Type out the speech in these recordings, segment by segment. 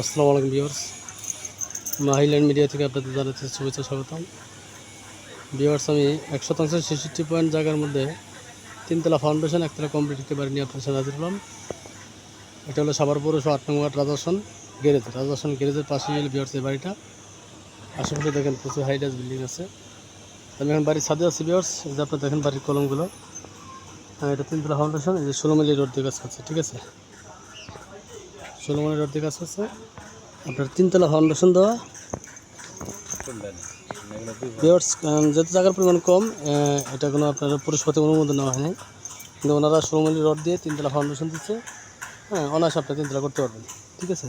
আসসালামু আলাইকুম viewers. মাহিল্যান্ড media থেকে আপনাদের জানাতে শুভেচ্ছা, স্বাগতম। ভিউয়ার্স, আমি এক শতাংশ ছেষট্টি পয়েন্ট জায়গার মধ্যে তিনতলা ফাউন্ডেশন একতলা কমপ্লিট বাড়ি নিয়ে আপনার সাথে হাজির হলাম। এটা হলো সাভার পৌরসভা আট নম্বর রাজাসন গ্যারেজ রাজাসন গ্যারেজের পাশেই হলো ভিউয়ার্স এই বাড়িটা। আশেপাশে দেখেন প্রচুর হাইডাস বিল্ডিং আছে। আমি এখন বাড়ির ছাদে আছি ভিউয়ার্স, এই যে আপনার দেখেন বাড়ির কলমগুলো। হ্যাঁ এটা তিনতলা ফাউন্ডেশন এই যে ষোলো মিলি রোড দিয়ে কাজ করছে, ঠিক আছে? ষোলো মিলি রোড দিয়ে কাজ করছে আপনার তিনতলা ফাউন্ডেশন দেওয়া। যেহেতু জায়গার পরিমাণ কম এটা কোনো আপনার পরিষেবাতে অনুমোদন নেওয়া হয়নি। কিন্তু ওনারা ষোলো রড দিয়ে তিনতলা ফাউন্ডেশন দিচ্ছে। হ্যাঁ অনায়াসে আপনি তিনতলা করতে পারবেন। ঠিক আছে?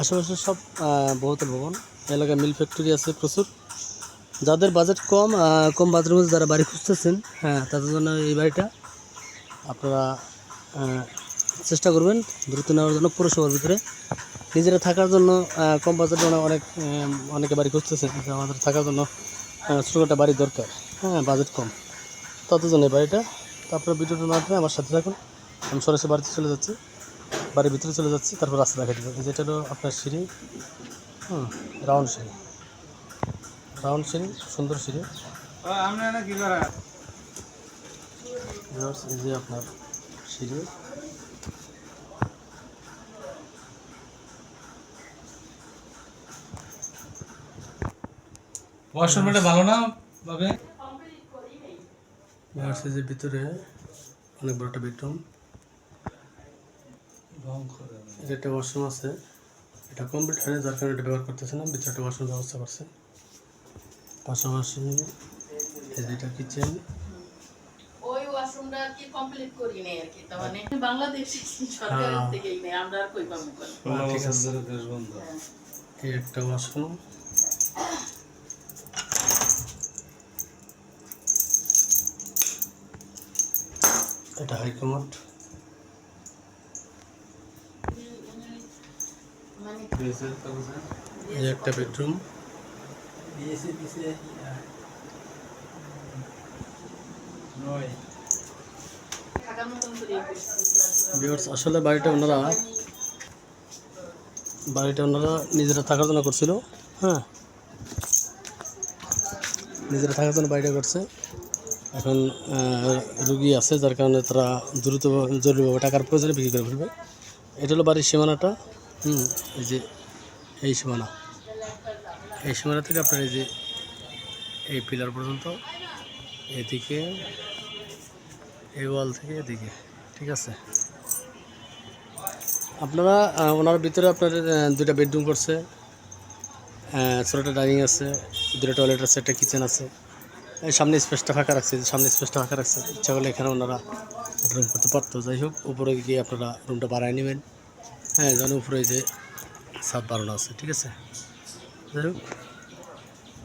আশেপাশে সব আহ, বহুতল ভবন। এলাকায় মিল ফ্যাক্টরি আছে প্রচুর। যাদের বাজেট কম কম বাজেটের মধ্যে যারা বাড়ি খুঁজতেছেন হ্যাঁ তাদের জন্য এই বাড়িটা আপনারা চেষ্টা করবেন দ্রুত নেওয়ার জন্য পৌরসভার ভিতরে। নিজেরা থাকার জন্য আহ, কম বাজেটে অনেক অনেক বাড়ি যে আমাদের থাকার জন্য ছোটো একটা বাড়ি দরকার। হ্যাঁ বাজেট কম। তত জন্য এই বাড়িটা। তারপরে ভিডিওটা না টেনে আমার সাথে থাকুন। আমি সরাসরি বাড়িতে চলে যাচ্ছি। বাড়ির ভিতরে চলে যাচ্ছি তারপর রাস্তা দেখা দেবো যেটা হলো আপনার সিঁড়ি। হুম রাউন্ড সিঁড়ি। রাউন্ড সিঁড়ি সুন্দর সিঁড়ি। এই যে আপনার সিঁড়ি। ওয়াশরুমটা ভালো না Viewers, এই ভিতরে অনেক বড় একটা বেডরুম এটা একটা ওয়াশরুম আছে। এটা কমপ্লিট হয়নি যার কারণে এটা ব্যবহার করতেছে না ভিতরে একটা ওয়াশরুম ব্যবস্থা করছে। পাশাপাশি এই যে এটা কিচেন ওই ওয়াশরুমটা কি কমপ্লিট করি নাই আর কি তার মানে বাংলাদেশ সরকারের থেকেই নেই আমরা আর কই পাবো? কোন ঠিক আছে। দেশ বন্ধ। এই একটা ওয়াশরুম এটা হাইকমান্ড মানে এই একটা বেডরুম। আসলে বাড়িটা ওনারা বাড়িটা ওনারা নিজেরা থাকার জন্য করছিল হ্যাঁ। নিজেরা থাকার জন্য বাড়িটা করছে। এখন রুগী আছে যার কারণে তারা দ্রুত জরুরিভাবে টাকার প্রয়োজনে বিক্রি করে ফেলবে। এটা হলো বাড়ির সীমানাটা। হুম এই যে এই সীমানা। এই সীমানা থেকে আপনার এই যে এই পিলার পর্যন্ত এদিকে এই ওয়াল থেকে এদিকে ঠিক আছে? আপনারা ওনার ভিতরে আপনার দুইটা বেডরুম করছে আহ, ছোটোটা ডাইনিং আছে দুটো টয়লেট আছে একটা কিচেন আছে। এই সামনে স্পেসটা ফাঁকা রাখছে, সামনে স্পেসটা ফাঁকা রাখছে। ইচ্ছা করলে এখানে ওনারা রুম করতে পারতো। যাই হোক, উপরে গিয়ে আপনারা রুমটা বাড়ায় নেবেন। হ্যাঁ জানো উপরে যে সাত বারোটা আছে, ঠিক আছে? যাই হোক,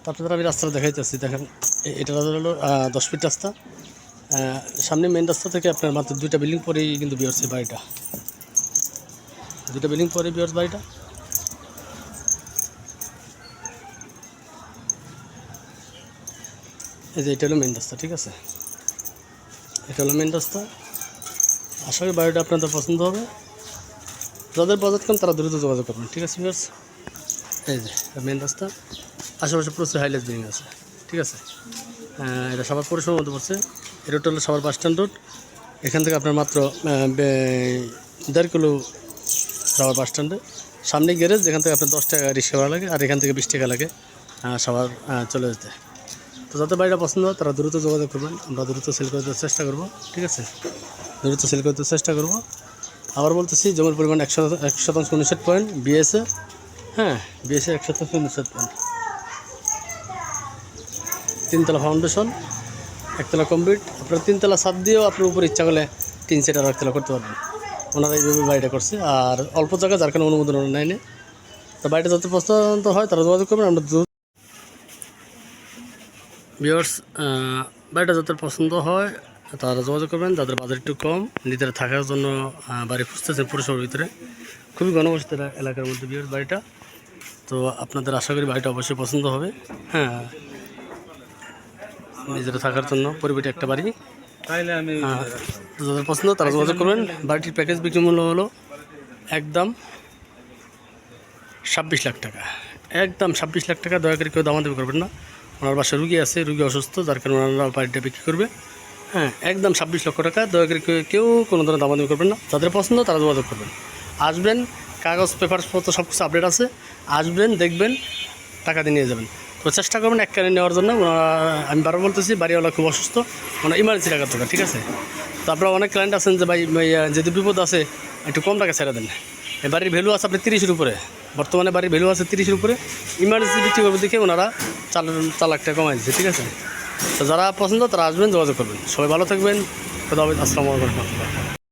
তারপরে আমি রাস্তাটা দেখাইতেছি। দেখেন এটা হলো দশ ফিট রাস্তা। সামনে মেন রাস্তা থেকে আপনার মাত্র দুইটা বিল্ডিং পরেই কিন্তু বিয়ার্সের বাড়িটা। দুটো বিল্ডিং পরে বিয়ার্স বাড়িটা। এই যে এটা হলো মেন রাস্তা, ঠিক আছে? এটা হলো মেন রাস্তা। আশা করি বাড়িটা আপনাদের পছন্দ হবে। যাদের বাজেট কম, তারা দ্রুত যোগাযোগ করবেন, ঠিক আছে বিয়ার্স এই যে মেন রাস্তা। আশেপাশে প্রচুর হাইলাইট বিল্ডিং আছে, ঠিক আছে? এটা সবার পরিষেবার মধ্যে পড়ছে। এই রোডটা হলো সবার বাস স্ট্যান্ড রোড এখান থেকে আপনার মাত্র দেড় কিলো সবার বাস স্ট্যান্ডে সামনে গ্যারেজ যেখান থেকে আপনার দশ টাকা রিক্সা ভাড়া লাগে, আর এখান থেকে বিশ টাকা লাগে সবার চলে যেতে। তো যাদের বাড়িটা পছন্দ হয়, তারা দ্রুত যোগাযোগ করবেন। আমরা দ্রুত সেল করতে চেষ্টা করব, ঠিক আছে? দ্রুত সেল করতে চেষ্টা করব। আবার বলতেছি, জমির পরিমাণ একশো, এক শতাংশ উনষাট পয়েন্ট বিএসএ হ্যাঁ বিএসএ এক শতাংশ উনষাট পয়েন্ট তিনতলা ফাউন্ডেশন একতলা কমপ্লিট আপনার তিনতলা ছাদ দিয়েও আপনার উপরে ইচ্ছা করলে তিন সেট আর একতলা করতে পারবেন। ওনারা এইভাবে বাড়িটা করছে। আর অল্প জায়গা যার কারণে অনুমোদন নেয়নি। তো বাড়িটা যাতে পছন্দ হয়, তারা যোগাযোগ করবেন, আমরা ভিওর্স বাড়িটা যাদের পছন্দ হয় তারা যোগাযোগ করবেন। যাদের বাজার একটু কম নিজেরা থাকার জন্য বাড়ি খুঁজতেছেন পুরসভার ভিতরে। খুবই ঘনবসতি এলাকার মধ্যে বিয়ার্স বাড়িটা। তো আপনাদের আশা করি বাড়িটা অবশ্যই পছন্দ হবে। হ্যাঁ। নিজেরা থাকার জন্য পরিবেটি একটা বাড়ি। তাইলে আমি যাদের পছন্দ তারা যোগাযোগ করবেন। বাড়িটির প্যাকেজ বিক্রি মূল্য হলো একদম ছাব্বিশ লাখ টাকা। একদম ছাব্বিশ লাখ টাকা দয়া করে কেউ দামাদামি করবেন না। ওনার বাসায় রুগী আছে, রুগী অসুস্থ, যার কারণে ওনারা বাড়িটা বিক্রি করবে। হ্যাঁ একদম ছাব্বিশ লক্ষ টাকা, দয়া করে কেউ- কোনো ধরনের দামাদামি করবেন না। যাদের পছন্দ, তারা যোগাযোগ করবেন। আসবেন, কাগজ পেপারসপত্র সব কিছু আপডেট আছে। আসবেন, দেখবেন, টাকা দিয়ে নিয়ে যাবেন। তো চেষ্টা করবেন এক কানে নেওয়ার জন্য। আমি বারবার বলতেছি, বাড়িওয়ালা খুব অসুস্থ। ওনার ইমার্জেন্সি টাকা দরকার, ঠিক আছে? তো আপনারা অনেক ক্লায়েন্ট আছেন যে, ভাই যদি বিপদ আছে একটু কম টাকা ছেড়ে দেন। এই বাড়ির ভ্যালু আছে আপনি তিরিশের উপরে। বর্তমানে বাড়ির ভ্যালু আছে তিরিশের উপরে। ইমার্জেন্সি বিক্রি করবে দেখে ওনারা চার চার লাখ টাকা কমাই দিচ্ছে ঠিক আছে? তো যারা পছন্দ তারা আসবেন, যোগাযোগ করবেন। সবাই ভালো থাকবেন। খোদা আসসালামু আলাইকুম।